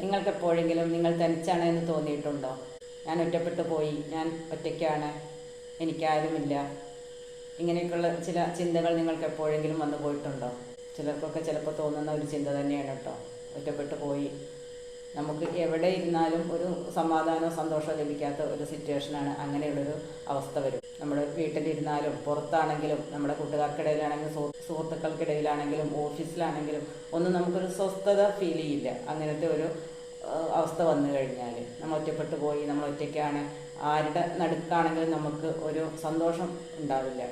നിങ്ങൾക്ക് എപ്പോഴെങ്കിലും നിങ്ങൾ തനിച്ചാണ് എന്ന് തോന്നിയിട്ടുണ്ടോ? ഞാൻ ഒറ്റപ്പെട്ടു പോയി. ഞാൻ ഒറ്റയ്ക്കാണ്. എനിക്കാരുമില്ല. ഇങ്ങനെയൊക്കെയുള്ള ചില ചിന്തകൾ നിങ്ങൾക്ക് എപ്പോഴെങ്കിലും വന്നു പോയിട്ടുണ്ടോ? ചിലർക്കൊക്കെ ചിലപ്പോൾ തോന്നുന്ന ഒരു ചിന്ത തന്നെയാണ് കേട്ടോ. ഒറ്റപ്പെട്ടു പോയി. നമുക്ക് എവിടെ ഇരുന്നാലും ഒരു സമാധാനവും സന്തോഷവും ലഭിക്കാത്ത ഒരു സിറ്റുവേഷനാണ് അങ്ങനെയുള്ളൊരു അവസ്ഥ വരും. നമ്മൾ വീട്ടിലിരുന്നാലും പുറത്താണെങ്കിലും നമ്മുടെ കൂട്ടുകാർക്കിടയിലാണെങ്കിലും സുഹൃത്തുക്കൾക്കിടയിലാണെങ്കിലും ഓഫീസിലാണെങ്കിലും ഒന്നും നമുക്കൊരു സ്വസ്ഥത ഫീൽ ചെയ്യില്ല. അങ്ങനത്തെ ഒരു അവസ്ഥ വന്നു കഴിഞ്ഞാൽ നമ്മൾ ഒറ്റപ്പെട്ടു പോയി നമ്മൾ ഒറ്റയ്ക്കാണ്. ആരുടെ നടുക്കാണെങ്കിലും നമുക്ക് ഒരു സന്തോഷം ഉണ്ടാവില്ല.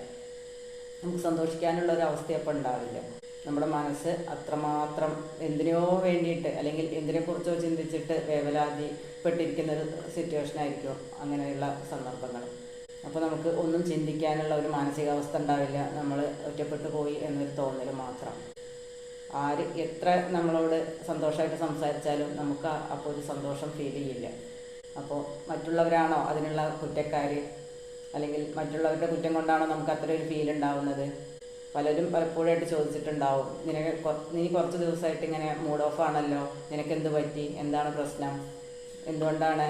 നമുക്ക് സന്തോഷിക്കാനുള്ള ഒരു അവസ്ഥ അപ്പം ഉണ്ടാവില്ല. നമ്മുടെ മനസ്സ് അത്രമാത്രം എന്തിനോ വേണ്ടിയിട്ട് അല്ലെങ്കിൽ എന്തിനെക്കുറിച്ചോ ചിന്തിച്ചിട്ട് വേവലാതിപ്പെട്ടിരിക്കുന്ന ഒരു സിറ്റുവേഷൻ ആയിരിക്കും അങ്ങനെയുള്ള സന്ദർഭങ്ങൾ. അപ്പോൾ നമുക്ക് ഒന്നും ചിന്തിക്കാനുള്ള ഒരു മാനസികാവസ്ഥ ഉണ്ടാവില്ല. നമ്മൾ ഒറ്റപ്പെട്ടു പോയി എന്നൊരു തോന്നൽ മാത്രം. ആര് എത്ര നമ്മളോട് സന്തോഷമായിട്ട് സംസാരിച്ചാലും നമുക്ക് അപ്പോൾ ഒരു സന്തോഷം ഫീൽ ചെയ്യില്ല. അപ്പോൾ മറ്റുള്ളവരാണോ അതിനുള്ള കുറ്റക്കാർ അല്ലെങ്കിൽ മറ്റുള്ളവരുടെ കുറ്റം കൊണ്ടാണോ നമുക്ക് അത്ര ഒരു ഫീൽ ഉണ്ടാവുന്നത്? പലരും പലപ്പോഴായിട്ട് ചോദിച്ചിട്ടുണ്ടാവും നിനക്ക് നീ കുറച്ച് ദിവസമായിട്ട് ഇങ്ങനെ മൂഡ് ഓഫ് ആണല്ലോ? നിനക്ക് എന്ത് പറ്റി? എന്താണ് പ്രശ്നം? എന്തുകൊണ്ടാണ്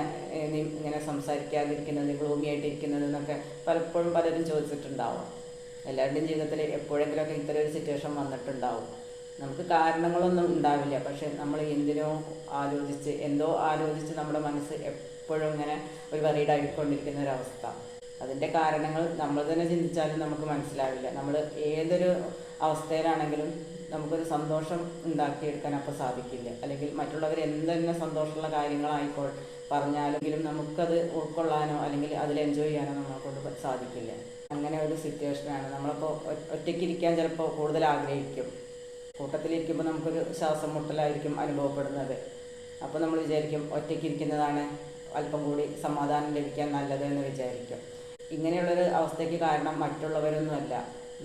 നീ ഇങ്ങനെ സംസാരിക്കാതിരിക്കുന്നത്? ഗ്ലൂമി ആയിട്ടിരിക്കുന്നത്? എന്നൊക്കെ പലപ്പോഴും പലരും ചോദിച്ചിട്ടുണ്ടാവും. എല്ലാവരുടെയും ജീവിതത്തിൽ എപ്പോഴെങ്കിലുമൊക്കെ ഇത്തരം ഒരു സിറ്റുവേഷൻ വന്നിട്ടുണ്ടാവും. നമുക്ക് കാരണങ്ങളൊന്നും ഉണ്ടാവില്ല. പക്ഷെ നമ്മൾ എന്തിനോ ആലോചിച്ച് എന്തോ ആലോചിച്ച് നമ്മുടെ മനസ്സ് എപ്പോഴും ഇങ്ങനെ ഒരു വറീഡ് ആയിക്കൊണ്ടിരിക്കുന്ന ഒരവസ്ഥ അതിന്റെ കാരണങ്ങൾ നമ്മൾ തന്നെ ചിന്തിച്ചാലും നമുക്ക് മനസ്സിലാവില്ല. നമ്മൾ ഏതൊരു അവസ്ഥയിലാണെങ്കിലും നമുക്കൊരു സന്തോഷം ഉണ്ടാക്കിയെടുക്കാൻ അപ്പോൾ സാധിക്കില്ല. അല്ലെങ്കിൽ മറ്റുള്ളവർ എന്തെന്നെ സന്തോഷമുള്ള കാര്യങ്ങളായിക്കോൾ പറഞ്ഞാലെങ്കിലും നമുക്കത് ഉൾക്കൊള്ളാനോ അല്ലെങ്കിൽ അതിൽ എൻജോയ് ചെയ്യാനോ നമ്മളെ കൊണ്ട് സാധിക്കില്ല. അങ്ങനെ ഒരു സിറ്റുവേഷനാണ് നമ്മളിപ്പോൾ ഒറ്റയ്ക്കിരിക്കാൻ ചിലപ്പോൾ കൂടുതൽ ആഗ്രഹിക്കും. കൂട്ടത്തിലിരിക്കുമ്പോൾ നമുക്കൊരു ശ്വാസം മുട്ടലായിരിക്കും അനുഭവപ്പെടുന്നത്. അപ്പോൾ നമ്മൾ വിചാരിക്കും ഒറ്റയ്ക്കിരിക്കുന്നതാണ് അല്പം കൂടി സമാധാനം ലഭിക്കാൻ നല്ലത് എന്ന് വിചാരിക്കും. ഇങ്ങനെയുള്ളൊരു അവസ്ഥയ്ക്ക് കാരണം മറ്റുള്ളവരൊന്നുമല്ല.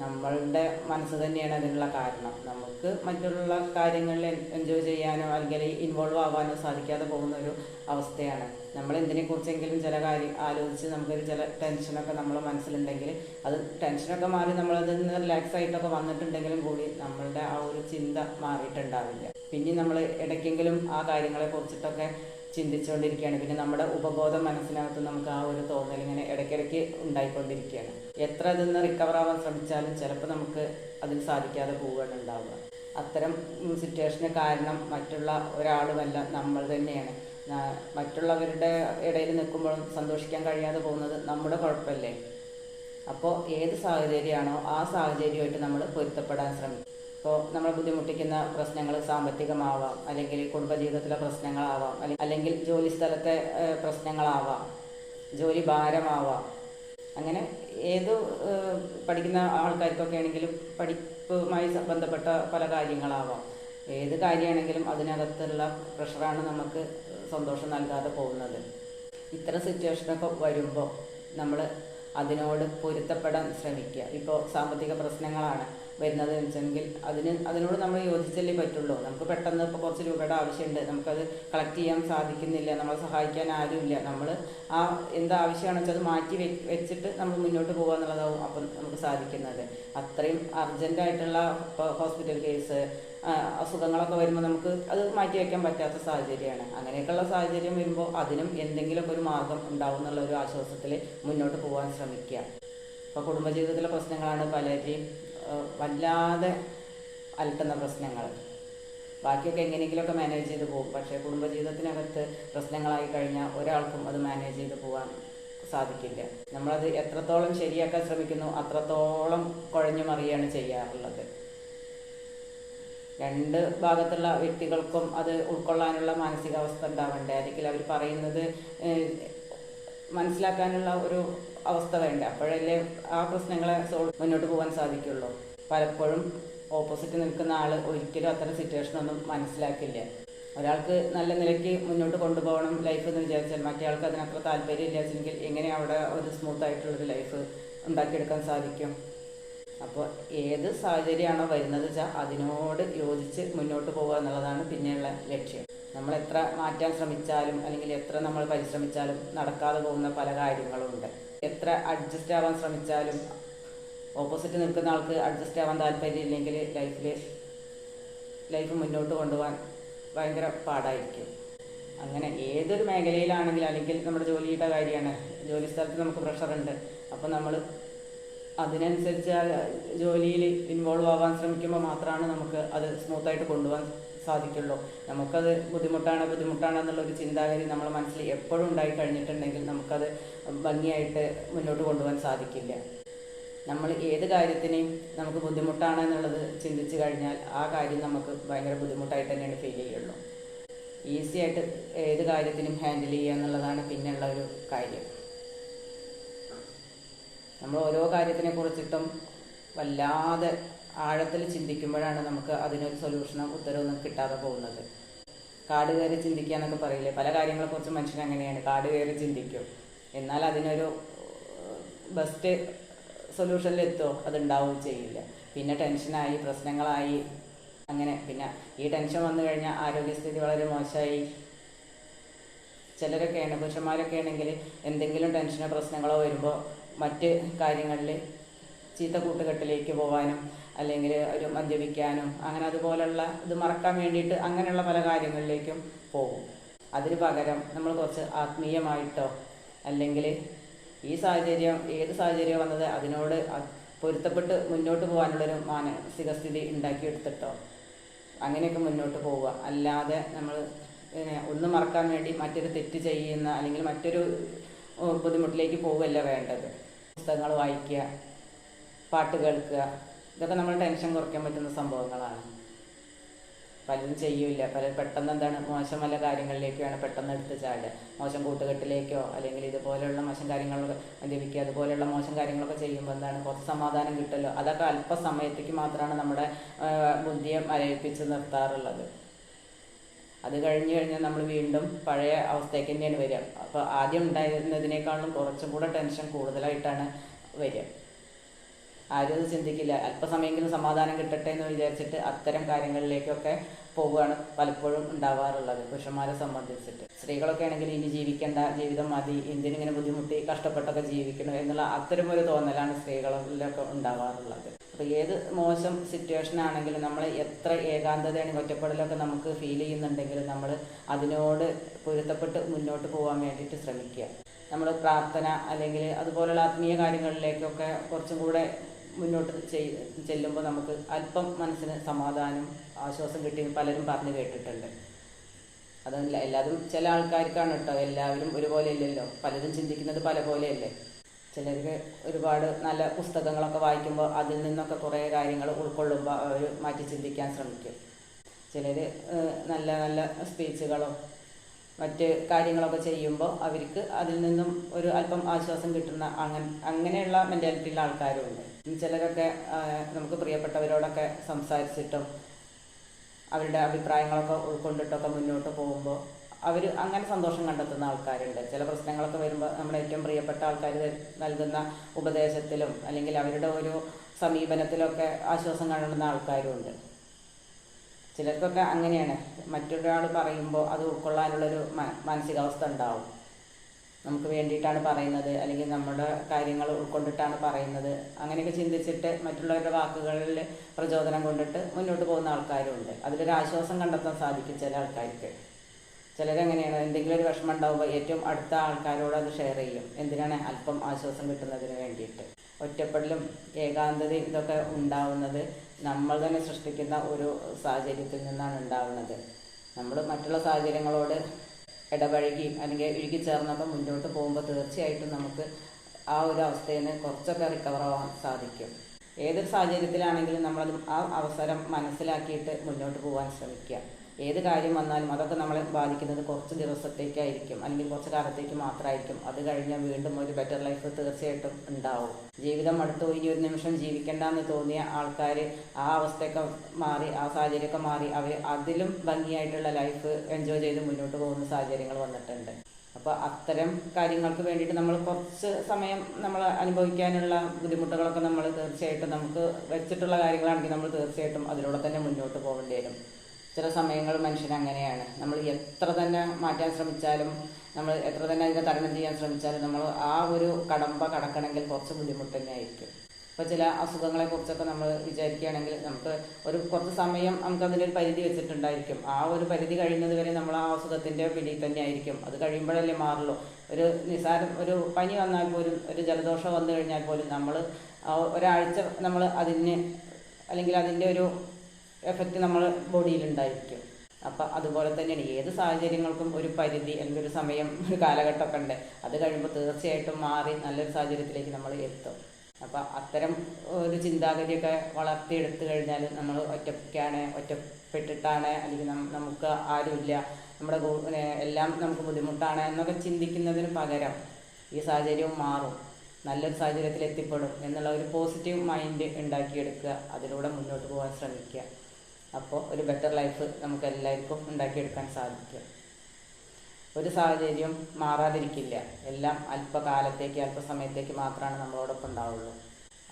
നമ്മളുടെ മനസ്സ് തന്നെയാണ് അതിനുള്ള കാരണം. നമുക്ക് മറ്റുള്ള കാര്യങ്ങളിൽ എൻജോയ് ചെയ്യാനോ അല്ലെങ്കിൽ ഇൻവോൾവ് ആവാനോ സാധിക്കാതെ പോകുന്ന ഒരു അവസ്ഥയാണ്. നമ്മൾ എന്തിനെക്കുറിച്ചെങ്കിലും ചില കാര്യം ആലോചിച്ച് നമുക്കൊരു ചില ടെൻഷനൊക്കെ നമ്മളെ മനസ്സിലുണ്ടെങ്കിൽ അത് ടെൻഷനൊക്കെ മാറി നമ്മളതിൽ നിന്ന് റിലാക്സ് ആയിട്ടൊക്കെ വന്നിട്ടുണ്ടെങ്കിലും കൂടി നമ്മളുടെ ആ ഒരു ചിന്ത മാറിയിട്ടുണ്ടാവില്ല. പിന്നെ നമ്മൾ ഇടയ്ക്കെങ്കിലും ആ കാര്യങ്ങളെ കുറിച്ചിട്ടൊക്കെ ചിന്തിച്ചുകൊണ്ടിരിക്കുകയാണ്. പിന്നെ നമ്മുടെ ഉപബോധം മനസ്സിനകത്ത് നമുക്ക് ആ ഒരു തോന്നൽ ഇങ്ങനെ ഇടയ്ക്കിടയ്ക്ക് ഉണ്ടായിക്കൊണ്ടിരിക്കുകയാണ്. എത്ര അതിൽ നിന്ന് റിക്കവർ ആവാൻ ശ്രമിച്ചാലും ചിലപ്പോൾ നമുക്ക് അതിന് സാധിക്കാതെ പോവുകയാണ് ഉണ്ടാവുക. അത്തരം സിറ്റുവേഷന് കാരണം മറ്റുള്ള ഒരാളുമല്ല നമ്മൾ തന്നെയാണ്. മറ്റുള്ളവരുടെ ഇടയിൽ നിൽക്കുമ്പോഴും സന്തോഷിക്കാൻ കഴിയാതെ പോകുന്നത് നമ്മുടെ കുഴപ്പമല്ലേ? അപ്പോൾ ഏത് സാഹചര്യമാണോ ആ സാഹചര്യമായിട്ട് നമ്മൾ പൊരുത്തപ്പെടാൻ ശ്രമിക്കും. ഇപ്പോൾ നമ്മൾ ബുദ്ധിമുട്ടിക്കുന്ന പ്രശ്നങ്ങൾ സാമ്പത്തികമാവാം അല്ലെങ്കിൽ കുടുംബജീവിതത്തിലെ പ്രശ്നങ്ങളാവാം അല്ലെ- അല്ലെങ്കിൽ ജോലി സ്ഥലത്തെ പ്രശ്നങ്ങളാവാം ജോലി ഭാരമാവാം. അങ്ങനെ ഏത് പഠിക്കുന്ന ആൾക്കാർക്കൊക്കെ ആണെങ്കിലും പഠിപ്പുമായി ബന്ധപ്പെട്ട പല കാര്യങ്ങളാവാം. ഏത് കാര്യമാണെങ്കിലും അതിനകത്തുള്ള പ്രഷറാണ് നമുക്ക് സന്തോഷം നൽകാതെ പോകുന്നത്. ഇത്തരം സിറ്റുവേഷനൊക്കെ വരുമ്പോൾ നമ്മൾ അതിനോട് പൊരുത്തപ്പെടാൻ ശ്രമിക്കുക. ഇപ്പോൾ സാമ്പത്തിക പ്രശ്നങ്ങളാണ് വരുന്നത് വെച്ചെങ്കിൽ അതിന് അതിനോട് നമ്മൾ യോജിച്ചല്ലേ പറ്റുള്ളൂ. നമുക്ക് പെട്ടെന്ന് ഇപ്പോൾ കുറച്ച് രൂപയുടെ ആവശ്യമുണ്ട്. നമുക്കത് കളക്ട് ചെയ്യാൻ സാധിക്കുന്നില്ല. നമ്മളെ സഹായിക്കാൻ ആരുമില്ല. നമ്മൾ ആ എന്താവശ്യമാണെന്ന് വെച്ചാൽ അത് മാറ്റി വെച്ചിട്ട് നമ്മൾ മുന്നോട്ട് പോകുക എന്നുള്ളതാവും അപ്പം നമുക്ക് സാധിക്കുന്നത്. അത്രയും അർജന്റായിട്ടുള്ള ഹോസ്പിറ്റൽ കേസ് അസുഖങ്ങളൊക്കെ വരുമ്പോൾ നമുക്ക് അത് മാറ്റി വയ്ക്കാൻ പറ്റാത്ത സാഹചര്യമാണ്. അങ്ങനെയൊക്കെയുള്ള സാഹചര്യം വരുമ്പോൾ അതിനും എന്തെങ്കിലുമൊക്കെ ഒരു മാർഗം ഉണ്ടാവും എന്നുള്ള ഒരു ആശ്വാസത്തിൽ മുന്നോട്ട് പോകാൻ ശ്രമിക്കുക. ഇപ്പോൾ കുടുംബജീവിതത്തിലെ പ്രശ്നങ്ങളാണ് പലരെയും വല്ലാതെ അലട്ടുന്ന പ്രശ്നങ്ങൾ ബാക്കിയൊക്കെ എങ്ങനെയെങ്കിലുമൊക്കെ മാനേജ് ചെയ്ത് പോകും. പക്ഷേ കുടുംബജീവിതത്തിനകത്ത് പ്രശ്നങ്ങളായി കഴിഞ്ഞാൽ ഒരാൾക്കും അത് മാനേജ് ചെയ്ത് പോകാൻ സാധിക്കില്ല. നമ്മളത് എത്രത്തോളം ശരിയാക്കാൻ ശ്രമിക്കുന്നു അത്രത്തോളം കുഴഞ്ഞു മറിയാണ് ചെയ്യാറുള്ളത്. രണ്ട് ഭാഗത്തുള്ള വ്യക്തികൾക്കും അത് ഉൾക്കൊള്ളാനുള്ള മാനസികാവസ്ഥ ഉണ്ടാവണ്ടേ? അല്ലെങ്കിൽ അവർ പറയുന്നത് മനസ്സിലാക്കാനുള്ള ഒരു അവസ്ഥ വേണ്ടേ? അപ്പോഴല്ലേ ആ പ്രശ്നങ്ങളെ സോൾവ് മുന്നോട്ട് പോകാൻ സാധിക്കുള്ളൂ. പലപ്പോഴും ഓപ്പോസിറ്റ് നിൽക്കുന്ന ആൾ ഒരിക്കലും അത്തരം സിറ്റുവേഷൻ ഒന്നും മനസ്സിലാക്കില്ല. ഒരാൾക്ക് നല്ല നിലയ്ക്ക് മുന്നോട്ട് കൊണ്ടുപോകണം ലൈഫ് എന്ന് വിചാരിച്ചാൽ മറ്റേ ആൾക്ക് അതിനത്ര താല്പര്യം ഇല്ലാച്ചെങ്കിൽ എങ്ങനെ അവിടെ ഒരു സ്മൂത്ത് ആയിട്ടുള്ളൊരു ലൈഫ് ഉണ്ടാക്കിയെടുക്കാൻ സാധിക്കും? അപ്പോൾ ഏത് സാഹചര്യമാണോ വരുന്നത് വെച്ചാൽ അതിനോട് യോജിച്ച് മുന്നോട്ട് പോകുക എന്നുള്ളതാണ് പിന്നെയുള്ള ലക്ഷ്യം. നമ്മൾ എത്ര മാറ്റാൻ ശ്രമിച്ചാലും അല്ലെങ്കിൽ എത്ര നമ്മൾ പരിശ്രമിച്ചാലും നടക്കാതെ പോകുന്ന പല കാര്യങ്ങളുണ്ട് എത്ര അഡ്ജസ്റ്റ് ആവാൻ ശ്രമിച്ചാലും ഓപ്പോസിറ്റ് നിൽക്കുന്ന ആൾക്ക് അഡ്ജസ്റ്റ് ആവാൻ താല്പര്യമില്ലെങ്കിൽ ലൈഫിൽ ലൈഫ് മുന്നോട്ട് കൊണ്ടുപോകാൻ ഭയങ്കര പാടായിരിക്കും. അങ്ങനെ ഏതൊരു മേഖലയിലാണെങ്കിലും അല്ലെങ്കിൽ നമ്മുടെ ജോലിയുടെ കാര്യമാണ്. ജോലി സ്ഥലത്ത് നമുക്ക് പ്രഷറുണ്ട് അപ്പോൾ നമ്മൾ അതിനനുസരിച്ച് ജോലിയിൽ ഇൻവോൾവ് ആവാൻ ശ്രമിക്കുമ്പോൾ മാത്രമാണ് നമുക്ക് അത് സ്മൂത്തായിട്ട് കൊണ്ടുപോകാൻ സാധിക്കുള്ളൂ. നമുക്കത് ബുദ്ധിമുട്ടാണ് ബുദ്ധിമുട്ടാണ് എന്നുള്ള ഒരു ചിന്താഗതി നമ്മുടെ മനസ്സിൽ എപ്പോഴും ഉണ്ടായി കഴിഞ്ഞിട്ടുണ്ടെങ്കിൽ നമുക്കത് ഭംഗിയായിട്ട് മുന്നോട്ട് കൊണ്ടുപോകാൻ സാധിക്കില്ല. നമ്മൾ ഏത് കാര്യത്തിനെയും നമുക്ക് ബുദ്ധിമുട്ടാണ് എന്നുള്ളത് ചിന്തിച്ചു കഴിഞ്ഞാൽ ആ കാര്യം നമുക്ക് ഭയങ്കര ബുദ്ധിമുട്ടായിട്ട് തന്നെയാണ് ഫീൽ ചെയ്യുള്ളൂ. ഈസി ആയിട്ട് ഏത് കാര്യത്തിനും ഹാൻഡിൽ ചെയ്യുക എന്നുള്ളതാണ് പിന്നെയുള്ള ഒരു കാര്യം. നമ്മൾ ഓരോ കാര്യത്തിനെ കുറിച്ചിട്ടും വല്ലാതെ ആഴത്തിൽ ചിന്തിക്കുമ്പോഴാണ് നമുക്ക് അതിനൊരു സൊല്യൂഷനോ ഉത്തരവൊന്നും കിട്ടാതെ പോകുന്നത്. കാട് കയറി ചിന്തിക്കുക എന്നൊക്കെ പറയില്ലേ? പല കാര്യങ്ങളെക്കുറിച്ച് മനുഷ്യൻ അങ്ങനെയാണ്. കാട് കയറി ചിന്തിക്കും. എന്നാൽ അതിനൊരു ബെസ്റ്റ് സൊല്യൂഷനിലെത്തോ അതുണ്ടാവുകയും ചെയ്യില്ല. പിന്നെ ടെൻഷനായി പ്രശ്നങ്ങളായി അങ്ങനെ. പിന്നെ ഈ ടെൻഷൻ വന്നു കഴിഞ്ഞാൽ ആരോഗ്യസ്ഥിതി വളരെ മോശമായി. ചിലരൊക്കെയാണ് പുരുഷന്മാരൊക്കെ ആണെങ്കിൽ എന്തെങ്കിലും ടെൻഷനോ പ്രശ്നങ്ങളോ വരുമ്പോൾ മറ്റ് കാര്യങ്ങളിൽ ചീത്ത കൂട്ടുകെട്ടിലേക്ക് പോകാനും അല്ലെങ്കിൽ ഒരു മദ്യപിക്കാനും അങ്ങനെ അതുപോലുള്ള ഇത് മറക്കാൻ വേണ്ടിയിട്ട് അങ്ങനെയുള്ള പല കാര്യങ്ങളിലേക്കും പോകും. അതിന് പകരം നമ്മൾ കുറച്ച് ആത്മീയമായിട്ടോ അല്ലെങ്കിൽ ഈ സാഹചര്യം ഏത് സാഹചര്യം വന്നത് അതിനോട് പൊരുത്തപ്പെട്ട് മുന്നോട്ട് പോകാനുള്ളൊരു മാനസിക സ്ഥിതി ഉണ്ടാക്കിയെടുത്തിട്ടോ അങ്ങനെയൊക്കെ മുന്നോട്ട് പോവുക. അല്ലാതെ നമ്മൾ ഒന്ന് മറക്കാൻ വേണ്ടി മറ്റൊരു തെറ്റ് ചെയ്യുന്ന അല്ലെങ്കിൽ മറ്റൊരു ബുദ്ധിമുട്ടിലേക്ക് പോവുകയല്ല വേണ്ടത്. പുസ്തകങ്ങൾ വായിക്കുക പാട്ട് കേൾക്കുക ഇതൊക്കെ നമ്മൾ ടെൻഷൻ കുറയ്ക്കാൻ പറ്റുന്ന സംഭവങ്ങളാണ്. പലരും ചെയ്യൂല പലരും പെട്ടെന്ന് എന്താണ് മോശം വല്ല കാര്യങ്ങളിലേക്കാണ് പെട്ടെന്ന് എടുത്ത് ചാടുക. മോശം കൂട്ടുകെട്ടിലേക്കോ അല്ലെങ്കിൽ ഇതുപോലെയുള്ള മോശം കാര്യങ്ങളൊക്കെ മദ്യപിക്കുക അതുപോലെയുള്ള മോശം കാര്യങ്ങളൊക്കെ ചെയ്യുമ്പോൾ എന്താണ് കുറച്ച് സമാധാനം കിട്ടുമല്ലോ അതൊക്കെ അല്പസമയത്തേക്ക് മാത്രമാണ് നമ്മുടെ ബുദ്ധിയെ മരവിപ്പിച്ച് നിർത്താറുള്ളത്. അത് കഴിഞ്ഞ് കഴിഞ്ഞാൽ നമ്മൾ വീണ്ടും പഴയ അവസ്ഥയ്ക്ക് തന്നെയാണ് വരിക. അപ്പോൾ ആദ്യം ഉണ്ടായിരുന്നതിനേക്കാളും കുറച്ചും കൂടെ ടെൻഷൻ കൂടുതലായിട്ടാണ് വരിക. ആരും അത് ചിന്തിക്കില്ല. അല്പസമയെങ്കിലും സമാധാനം കിട്ടട്ടെ എന്ന് വിചാരിച്ചിട്ട് അത്തരം കാര്യങ്ങളിലേക്കൊക്കെ പോവുകയാണ് പലപ്പോഴും ഉണ്ടാവാറുള്ളത് പുരുഷന്മാരെ സംബന്ധിച്ചിട്ട്. സ്ത്രീകളൊക്കെ ആണെങ്കിൽ ഇനി ജീവിക്കേണ്ട ജീവിതം മതി എന്തിനിങ്ങനെ ബുദ്ധിമുട്ടി കഷ്ടപ്പെട്ടൊക്കെ ജീവിക്കണം എന്നുള്ള അത്തരം ഒരു തോന്നലാണ് സ്ത്രീകളിലൊക്കെ ഉണ്ടാവാറുള്ളത്. അപ്പോൾ ഏത് മോശം സിറ്റുവേഷൻ ആണെങ്കിലും നമ്മൾ എത്ര ഏകാന്തതയാണ് ഒറ്റപ്പെടലൊക്കെ നമുക്ക് ഫീൽ ചെയ്യുന്നുണ്ടെങ്കിലും നമ്മൾ അതിനോട് പൊരുത്തപ്പെട്ട് മുന്നോട്ട് പോകാൻ വേണ്ടിയിട്ട് ശ്രമിക്കുക. നമ്മൾ പ്രാർത്ഥന അല്ലെങ്കിൽ അതുപോലുള്ള ആത്മീയ കാര്യങ്ങളിലേക്കൊക്കെ കുറച്ചും കൂടെ മുന്നോട്ട് ചെല്ലുമ്പോൾ നമുക്ക് അല്പം മനസ്സിന് സമാധാനം ആശ്വാസം കിട്ടി പലരും പറഞ്ഞു കേട്ടിട്ടുണ്ട്. അതല്ല എല്ലാവരും ചില ആൾക്കാർക്കാണ് കേട്ടോ. എല്ലാവരും ഒരുപോലെ ഇല്ലല്ലോ. പലരും ചിന്തിക്കുന്നത് പല പോലെയല്ലേ? ചിലർക്ക് ഒരുപാട് നല്ല പുസ്തകങ്ങളൊക്കെ വായിക്കുമ്പോൾ അതിൽ നിന്നൊക്കെ കുറേ കാര്യങ്ങൾ ഉൾക്കൊള്ളുമ്പോൾ അവർ മാറ്റി ചിന്തിക്കാൻ ശ്രമിക്കും. ചിലർ നല്ല നല്ല സ്പീച്ചുകളോ മറ്റ് കാര്യങ്ങളൊക്കെ ചെയ്യുമ്പോൾ അവർക്ക് അതിൽ നിന്നും ഒരു അല്പം ആശ്വാസം കിട്ടുന്ന അങ്ങനെ അങ്ങനെയുള്ള മെന്റാലിറ്റിയുള്ള ആൾക്കാരുമുണ്ട് ചിലരൊക്കെ നമുക്ക് പ്രിയപ്പെട്ടവരോടൊക്കെ സംസാരിച്ചിട്ടും അവരുടെ അഭിപ്രായങ്ങളൊക്കെ ഉൾക്കൊണ്ടിട്ടൊക്കെ മുന്നോട്ട് പോകുമ്പോൾ അവർ അങ്ങനെ സന്തോഷം കണ്ടെത്തുന്ന ആൾക്കാരുണ്ട്. ചില പ്രശ്നങ്ങളൊക്കെ വരുമ്പോൾ നമ്മുടെ ഏറ്റവും പ്രിയപ്പെട്ട ആൾക്കാർ നൽകുന്ന ഉപദേശത്തിലും അല്ലെങ്കിൽ അവരുടെ ഒരു സമീപനത്തിലൊക്കെ ആശ്വാസം കണ്ടെത്തുന്ന ആൾക്കാരുമുണ്ട്. ചിലർക്കൊക്കെ അങ്ങനെയാണ്. മറ്റൊരാൾ പറയുമ്പോൾ അത് ഉൾക്കൊള്ളാനുള്ളൊരു മാനസികാവസ്ഥ ഉണ്ടാവും. നമുക്ക് വേണ്ടിയിട്ടാണ് പറയുന്നത്. അല്ലെങ്കിൽ നമ്മുടെ കാര്യങ്ങൾ ഉൾക്കൊണ്ടിട്ടാണ് പറയുന്നത്. അങ്ങനെയൊക്കെ ചിന്തിച്ചിട്ട് മറ്റുള്ളവരുടെ വാക്കുകളിൽ പ്രചോദനം കൊണ്ടിട്ട് മുന്നോട്ട് പോകുന്ന ആൾക്കാരുണ്ട് അതിലൊരു ആശ്വാസം കണ്ടെത്താൻ സാധിക്കും ചില ആൾക്കാർക്ക്. ചിലരെങ്ങനെയാണ്? എന്തെങ്കിലും ഒരു വിഷമം ഉണ്ടാകുമ്പോൾ ഏറ്റവും അടുത്ത ആൾക്കാരോട് അത് ഷെയർ ചെയ്യും. എന്തിനാണ് അല്പം ആശ്വാസം കിട്ടുന്നതിന് വേണ്ടിയിട്ട്? ഒറ്റപ്പെടലും ഏകാന്തതയും ഇതൊക്കെ ഉണ്ടാവുന്നത് നമ്മൾ തന്നെ സൃഷ്ടിക്കുന്ന ഒരു സാഹചര്യത്തിൽ നിന്നാണ് ഉണ്ടാവുന്നത്. നമ്മൾ മറ്റുള്ള സാഹചര്യങ്ങളോട് ഇടപഴകി അല്ലെങ്കിൽ ഇഴുകി ചേർന്നപ്പോൾ മുന്നോട്ട് പോകുമ്പോൾ തീർച്ചയായിട്ടും നമുക്ക് ആ ഒരു അവസ്ഥയിൽ നിന്ന് കുറച്ചൊക്കെ റിക്കവർ ആവാൻ സാധിക്കും. ഏതൊരു സാഹചര്യത്തിലാണെങ്കിലും നമ്മളത് ആ അവസരം മനസ്സിലാക്കിയിട്ട് മുന്നോട്ട് പോകാൻ ശ്രമിക്കുക. ഏത് കാര്യം വന്നാലും അതൊക്കെ നമ്മളെ ബാധിക്കുന്നത് കുറച്ച് ദിവസത്തേക്കായിരിക്കും. അല്ലെങ്കിൽ കുറച്ച് കാലത്തേക്ക് മാത്രമായിരിക്കും. അത് കഴിഞ്ഞാൽ വീണ്ടും ഒരു ബെറ്റർ ലൈഫ് തീർച്ചയായിട്ടും ഉണ്ടാവും. ജീവിതം അടുത്ത് ഇനി ഒരു നിമിഷം ജീവിക്കേണ്ടെന്ന് തോന്നിയ ആൾക്കാർ ആ അവസ്ഥയൊക്കെ മാറി ആ സാഹചര്യമൊക്കെ മാറി അവർ അതിലും ഭംഗിയായിട്ടുള്ള ലൈഫ് എൻജോയ് ചെയ്ത് മുന്നോട്ട് പോകുന്ന സാഹചര്യങ്ങൾ വന്നിട്ടുണ്ട്. അപ്പോൾ അത്തരം കാര്യങ്ങൾക്ക് വേണ്ടിയിട്ട് നമ്മൾ കുറച്ച് സമയം നമ്മൾ അനുഭവിക്കാനുള്ള ബുദ്ധിമുട്ടുകളൊക്കെ നമ്മൾ തീർച്ചയായിട്ടും നമുക്ക് വെച്ചിട്ടുള്ള കാര്യങ്ങളാണെങ്കിൽ നമ്മൾ തീർച്ചയായിട്ടും അതിലൂടെ തന്നെ മുന്നോട്ട് പോകേണ്ടി വരും. ചില സമയങ്ങൾ മനുഷ്യൻ അങ്ങനെയാണ്. നമ്മൾ എത്ര തന്നെ മാറ്റാൻ ശ്രമിച്ചാലും നമ്മൾ എത്ര തന്നെ അതിനെ തരണം ചെയ്യാൻ ശ്രമിച്ചാലും നമ്മൾ ആ ഒരു കടമ്പ കടക്കണമെങ്കിൽ കുറച്ച് ബുദ്ധിമുട്ട് തന്നെ ആയിരിക്കും. ഇപ്പോൾ ചില അസുഖങ്ങളെ കുറിച്ചൊക്കെ നമ്മൾ വിചാരിക്കുകയാണെങ്കിൽ നമുക്ക് ഒരു കുറച്ച് സമയം നമുക്ക് അതിനൊരു പരിധി വെച്ചിട്ടുണ്ടായിരിക്കും. ആ ഒരു പരിധി കഴിയുന്നത് വരെ നമ്മൾ ആ അസുഖത്തിന്റെ പിടിയിൽ തന്നെ ആയിരിക്കും. അത് കഴിയുമ്പോഴല്ലേ മാറുള്ളൂ. ഒരു നിസാരം ഒരു പനി വന്നാൽ പോലും ഒരു ജലദോഷം വന്നു കഴിഞ്ഞാൽ പോലും നമ്മൾ ഒരാഴ്ച നമ്മൾ അതിന് അല്ലെങ്കിൽ അതിന്റെ ഒരു എഫക്റ്റ് നമ്മൾ ബോഡിയിൽ ഉണ്ടായിരിക്കും അപ്പം അതുപോലെ തന്നെയാണ് ഏത് സാഹചര്യങ്ങൾക്കും ഒരു പരിധി അല്ലെങ്കിൽ ഒരു സമയം ഒരു കാലഘട്ടമൊക്കെ ഉണ്ട്. അത് കഴിയുമ്പോൾ തീർച്ചയായിട്ടും മാറി നല്ലൊരു സാഹചര്യത്തിലേക്ക് നമ്മൾ എത്തും. അപ്പം അത്തരം ഒരു ചിന്താഗതിയൊക്കെ വളർത്തിയെടുത്തു കഴിഞ്ഞാൽ നമ്മൾ ഒറ്റയ്ക്കാണ് ഒറ്റപ്പെട്ടിട്ടാണ് അല്ലെങ്കിൽ നമുക്ക് ആരുമില്ല. നമ്മുടെ എല്ലാം നമുക്ക് ബുദ്ധിമുട്ടാണ് എന്നൊക്കെ ചിന്തിക്കുന്നതിന് പകരം ഈ സാഹചര്യവും മാറും. നല്ലൊരു സാഹചര്യത്തിൽ എത്തിപ്പെടും എന്നുള്ള ഒരു പോസിറ്റീവ് മൈൻഡ് ഉണ്ടാക്കിയെടുക്കുക. അതിലൂടെ മുന്നോട്ട് പോകാൻ ശ്രമിക്കുക. അപ്പോൾ ഒരു ബെറ്റർ ലൈഫ് നമുക്ക് എല്ലാവർക്കും ഉണ്ടാക്കിയെടുക്കാൻ സാധിക്കും. ഒരു സാഹചര്യം മാറാതിരിക്കില്ല. എല്ലാം അല്പകാലത്തേക്ക് അല്പസമയത്തേക്ക് മാത്രമാണ് നമ്മളോടൊപ്പം ഉണ്ടാവുള്ളൂ.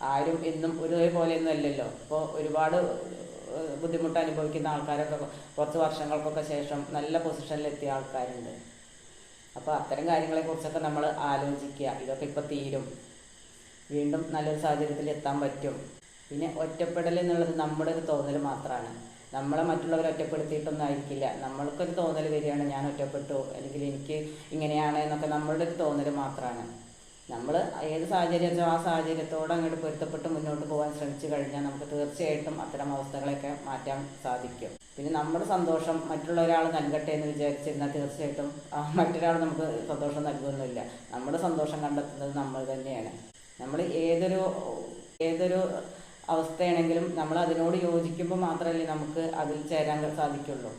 ആരും എന്നും ഒരേപോലെയൊന്നും അല്ലല്ലോ. ഇപ്പോൾ ഒരുപാട് ബുദ്ധിമുട്ട് അനുഭവിക്കുന്ന ആൾക്കാരൊക്കെ കുറച്ച് വർഷങ്ങൾക്കൊക്കെ ശേഷം നല്ല പൊസിഷനിലെത്തിയ ആൾക്കാരുണ്ട്. അപ്പോൾ അത്തരം കാര്യങ്ങളെക്കുറിച്ചൊക്കെ നമ്മൾ ആലോചിക്കുക. ഇതൊക്കെ ഇപ്പോൾ തീരും. വീണ്ടും നല്ലൊരു സാഹചര്യത്തിൽ എത്താൻ പറ്റും. പിന്നെ ഒറ്റപ്പെടൽ എന്നുള്ളത് നമ്മുടെ ഒരു തോന്നൽ മാത്രമാണ് നമ്മളെ മറ്റുള്ളവർ ഒറ്റപ്പെടുത്തിയിട്ടൊന്നും ആയിരിക്കില്ല. നമ്മൾക്കൊരു തോന്നൽ വരികയാണ് ഞാൻ ഒറ്റപ്പെട്ടു അല്ലെങ്കിൽ എനിക്ക് ഇങ്ങനെയാണ് എന്നൊക്കെ നമ്മളുടെ ഒരു തോന്നൽ മാത്രമാണ് നമ്മൾ ഏത് സാഹചര്യം വെച്ചോ ആ സാഹചര്യത്തോട് അങ്ങോട്ട് പൊരുത്തപ്പെട്ട് മുന്നോട്ട് പോകാൻ ശ്രമിച്ചു കഴിഞ്ഞാൽ നമുക്ക് തീർച്ചയായിട്ടും അത്തരം അവസ്ഥകളൊക്കെ മാറ്റാൻ സാധിക്കും. പിന്നെ നമ്മുടെ സന്തോഷം മറ്റുള്ള ഒരാൾ നൽകട്ടെ എന്ന് വിചാരിച്ചിരുന്നാൽ തീർച്ചയായിട്ടും മറ്റൊരാൾ നമുക്ക് സന്തോഷം നൽകുന്നില്ല നമ്മുടെ സന്തോഷം കണ്ടെത്തുന്നത് നമ്മൾ തന്നെയാണ്. നമ്മൾ ഏതൊരു ഏതൊരു അവസ്ഥയാണെങ്കിലും നമ്മൾ അതിനോട് യോജിക്കുമ്പോൾ മാത്രമല്ലേ നമുക്ക് അതിൽ ചേരാൻ സാധിക്കുള്ളൂ.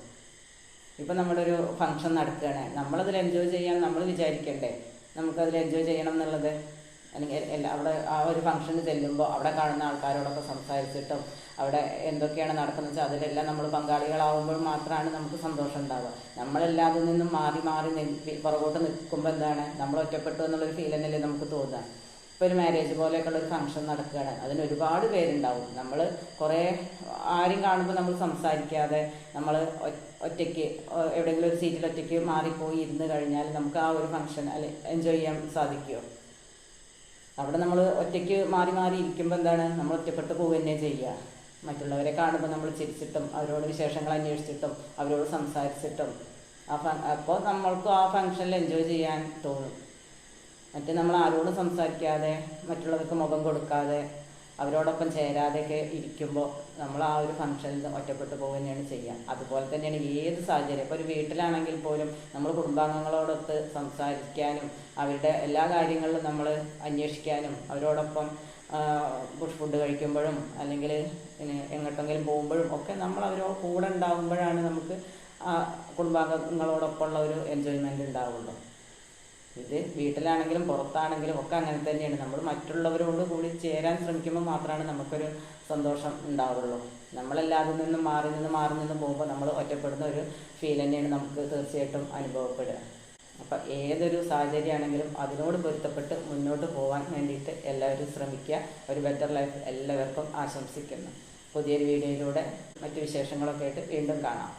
ഇപ്പം നമ്മുടെ ഒരു ഫംഗ്ഷൻ നടക്കുകയാണ്. നമ്മളതിൽ എൻജോയ് ചെയ്യാൻ നമ്മൾ വിചാരിക്കണ്ടേ? നമുക്കതിൽ എൻജോയ് ചെയ്യണം എന്നുള്ളത്? അല്ലെങ്കിൽ അവിടെ ആ ഒരു ഫംഗ്ഷന് ചെല്ലുമ്പോൾ അവിടെ കാണുന്ന ആൾക്കാരോടൊക്കെ സംസാരിച്ചിട്ടും അവിടെ എന്തൊക്കെയാണ് നടക്കുന്നത് വെച്ചാൽ അതിലെല്ലാം നമ്മൾ പങ്കാളികളാവുമ്പോൾ മാത്രമാണ് നമുക്ക് സന്തോഷം ഉണ്ടാവുക. നമ്മളെല്ലാതിൽ നിന്നും മാറി മാറി പുറകോട്ട് നിൽക്കുമ്പോൾ എന്താണ്? നമ്മൾ ഒറ്റപ്പെട്ടു എന്നുള്ളൊരു ഫീൽ തന്നെയല്ലേ നമുക്ക് തോന്നുക. ഇപ്പോൾ ഒരു മാരേജ് പോലെയൊക്കെയുള്ള ഒരു ഫംഗ്ഷൻ നടക്കുകയാണ്. അതിന് ഒരുപാട് പേരുണ്ടാവും. നമ്മൾ കുറേ ആരും കാണുമ്പോൾ നമ്മൾ സംസാരിക്കാതെ നമ്മൾ ഒറ്റയ്ക്ക് എവിടെയെങ്കിലും ഒരു സീറ്റിൽ ഒറ്റയ്ക്ക് മാറിപ്പോയി ഇരുന്ന് കഴിഞ്ഞാൽ നമുക്ക് ആ ഒരു ഫംഗ്ഷൻ അല്ലെ എൻജോയ് ചെയ്യാൻ സാധിക്കുമോ അവിടെ നമ്മൾ ഒറ്റയ്ക്ക് മാറി മാറി ഇരിക്കുമ്പോൾ എന്താണ്? നമ്മൾ ഒറ്റപ്പെട്ട് പോവുക തന്നെ ചെയ്യുക. മറ്റുള്ളവരെ കാണുമ്പോൾ നമ്മൾ ചിരിച്ചിട്ടും അവരോട് വിശേഷങ്ങൾ അന്വേഷിച്ചിട്ടും അവരോട് സംസാരിച്ചിട്ടും ആ അപ്പോൾ നമ്മൾക്കും ആ ഫംഗ്ഷനിൽ എൻജോയ് ചെയ്യാൻ തോന്നും. മറ്റേ നമ്മൾ ആരോടും സംസാരിക്കാതെ മറ്റുള്ളവർക്ക് മുഖം കൊടുക്കാതെ അവരോടൊപ്പം ചേരാതെയൊക്കെ ഇരിക്കുമ്പോൾ നമ്മൾ ആ ഒരു ഫംഗ്ഷനിൽ ഒറ്റപ്പെട്ടു പോകുക തന്നെയാണ് ചെയ്യുക. അതുപോലെ തന്നെയാണ് ഏത് സാഹചര്യം. ഇപ്പോൾ ഒരു വീട്ടിലാണെങ്കിൽ പോലും നമ്മൾ കുടുംബാംഗങ്ങളോടൊത്ത് സംസാരിക്കാനും അവരുടെ എല്ലാ കാര്യങ്ങളിലും നമ്മൾ അന്വേഷിക്കാനും അവരോടൊപ്പം ഫുഡ് കഴിക്കുമ്പോഴും അല്ലെങ്കിൽ എങ്ങോട്ടെങ്കിലും പോകുമ്പോഴും ഒക്കെ നമ്മൾ അവരോ കൂടെ ഉണ്ടാകുമ്പോഴാണ് നമുക്ക് കുടുംബാംഗങ്ങളോടൊപ്പമുള്ള ഒരു എൻജോയ്മെന്റ് ഉണ്ടാവുള്ളൂ. ഇത് വീട്ടിലാണെങ്കിലും പുറത്താണെങ്കിലും ഒക്കെ അങ്ങനെ തന്നെയാണ്. നമ്മൾ മറ്റുള്ളവരോട് കൂടി ചേരാൻ ശ്രമിക്കുമ്പോൾ മാത്രമാണ് നമുക്കൊരു സന്തോഷം ഉണ്ടാവുള്ളൂ. നമ്മളെല്ലാതിൽ നിന്നും മാറി നിന്ന് മാറി നിന്ന് പോകുമ്പോൾ നമ്മൾ ഒറ്റപ്പെടുന്ന ഒരു ഫീൽ തന്നെയാണ് നമുക്ക് തീർച്ചയായിട്ടും അനുഭവപ്പെടുക. അപ്പം ഏതൊരു സാഹചര്യമാണെങ്കിലും അതിനോട് പൊരുത്തപ്പെട്ട് മുന്നോട്ട് പോകാൻ വേണ്ടിയിട്ട് എല്ലാവരും ശ്രമിക്കുക. ഒരു ബെറ്റർ ലൈഫ് എല്ലാവർക്കും ആശംസിക്കുന്നു. പുതിയൊരു വീഡിയോയിലൂടെ മറ്റു വിശേഷങ്ങളൊക്കെ ആയിട്ട് വീണ്ടും കാണാം.